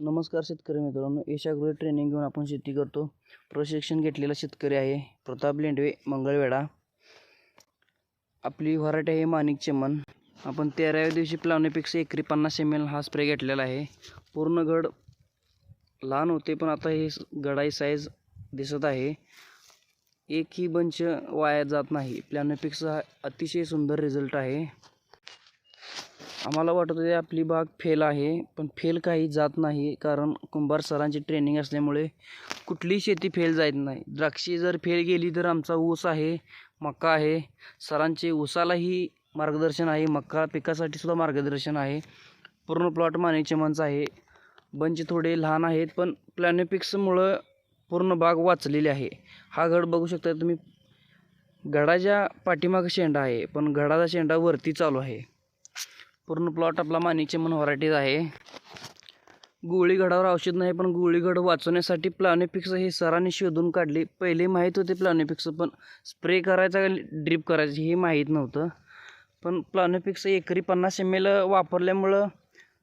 नमस्कार शेतकरी मित्रांनो यशागृह ट्रेनिंग घेऊन आपण शेती करतो. प्रशिक्षण घेतलेला शेतकरी आहे प्रताप लेंडवे मंगळवेढा. आपली व्हरायटी आहे माणिक चमन. आपण तेराव्या दिवशी प्लावण्यापेक्षा एकरी पन्नास एम एल हा स्प्रे घेतलेला आहे. पूर्ण गड लहान होते पण आता हे गडाई साईज दिसत आहे. एकही बंच वाया जात नाही. प्लॅनोपिक्सचा हा अतिशय सुंदर रिझल्ट आहे. आम्हाला वाटत होते आपली बाग फेल आहे पण फेल काही जात नाही कारण कुंभार सरांची ट्रेनिंग असल्यामुळे कुठलीही शेती फेल जात नाही. द्राक्षे जर फेल गेली तर आमचा ऊस आहे मका आहे. सरांचे ऊसालाही मार्गदर्शन आहे मका पिकासाठी सुद्धा मार्गदर्शन आहे. पूर्ण प्लॉट मानेचेमांचा आहे. बंच थोडे लहान आहेत पण प्लॅनोपिक्समुळं पूर्ण बाग वाचलेली आहे. हा गड बघू शकता तुम्ही. गडाच्या पाठीमागं शेंडा आहे पण गडाचा शेंडा वरती चालू आहे. पूर्ण प्लॉट आपला माणिकचे मन व्हरायटीज आहे. गुळीगडावर औषध नाही पण गुळीगड वाचवण्यासाठी प्लॅनिफिक्स हे सरांनी शोधून काढले. पहिले माहीत होते प्लॅनिफिक्स पण स्प्रे करायचा का ड्रीप करायचं हे माहीत नव्हतं. पण प्लॅनिफिक्स एकरी पन्नास एम एल वापरल्यामुळं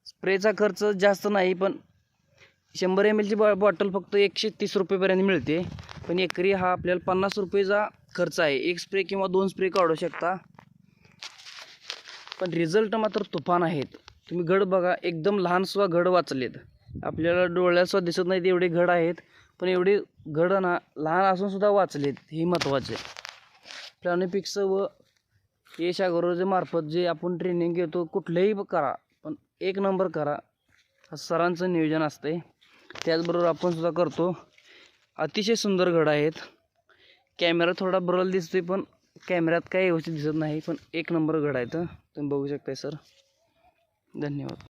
स्प्रेचा खर्च जास्त नाही पण शंभर एम एलची बॉ बॉटल फक्त एकशे तीस रुपयेपर्यंत मिळते. पण एकरी हा आपल्याला पन्नास रुपयेचा खर्च आहे. एक स्प्रे किंवा दोन स्प्रे काढू शकता. पण रिझल्ट मात्र तुफान आहेत. तुम्ही गड बघा एकदम लहानसुद्धा गड वाचलेत. आपल्याला डोळ्यासुद्धा दिसत नाहीत एवढे गड आहेत पण एवढे गड ना लहान असूनसुद्धा वाचलेत हे महत्त्वाचे. प्लॅनिपिक्स व यश अगोदरच्या मार्फत जे आपण ट्रेनिंग घेतो कुठलंही करा पण एक नंबर करा. हा सरांचं नियोजन असते त्याचबरोबर आपण सुद्धा करतो. अतिशय सुंदर गड आहेत. कॅमेरा थोडा ब्रल दिसतोय पण कॅमेऱ्यात काही व्यवस्थित दिसत नाही पण एक नंबर घड आहे तर तुम्ही बघू शकताय सर. धन्यवाद.